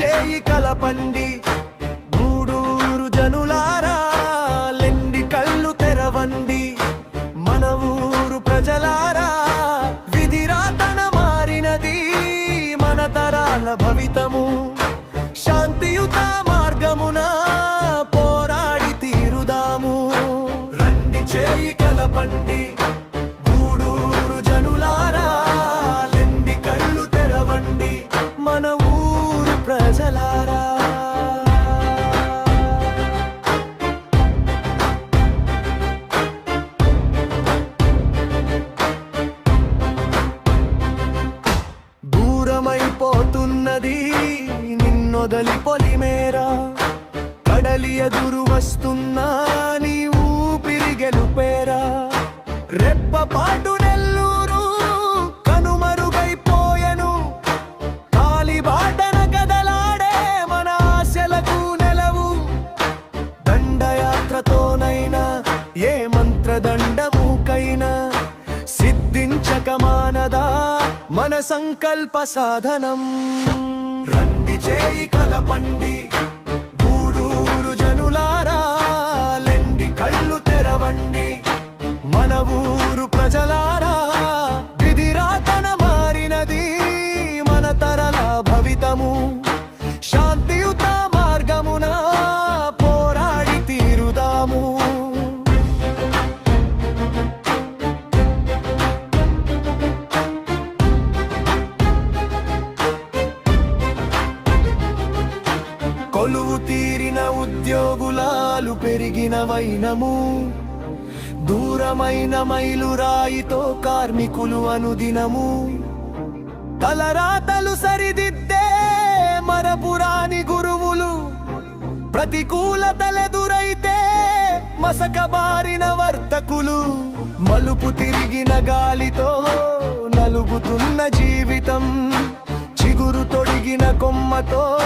చేయి కలపండి. గూడూరు జనులారా లెండి కళ్ళు తెరవండి. మన ఊరు ప్రజలారా విధిరాతన మారినది మన తరాల భవితము. శాంతియుత మార్గమున పోరాడి తీరుదాము. రండి చేయి కలపండి. నిన్నొదలి పొలిమేరా. కడలి ఎదురు వస్తున్నా నీ ఊపిరి గెలుపేరా. రెప్పపాటు నెల్లూరు కనుమరుగైపోయెను కాలిబాటన కదలాడే మన ఆశలకు నెలవు. దండయాత్రతోనైనా ఏ మంత్రదండముకైనా. సిద్ధించక మానదా మన సంకల్ప సాధనం. రండి చేయి కలపండి. గూడూరు జనులారా లెండి కళ్ళు తెరవండి. మన ఊరు ప్రజలారా విధిరాతన మారినది మన తరల భవితము. కొలువు తీరిన ఉద్యోగులాలు పెరిగిన వైనము దూరమైన మైలురాయితో కార్మికులు అనుదినము. తలరాతలు సరిదిద్దే మరపురాని గురువులు. ప్రతికూలతలెదురైతే మసకబారిన వర్తకులు. మలుపు తిరిగిన గాలితో నలుగుతున్న జీవితం. చిగురు తొడిగిన కొమ్మతో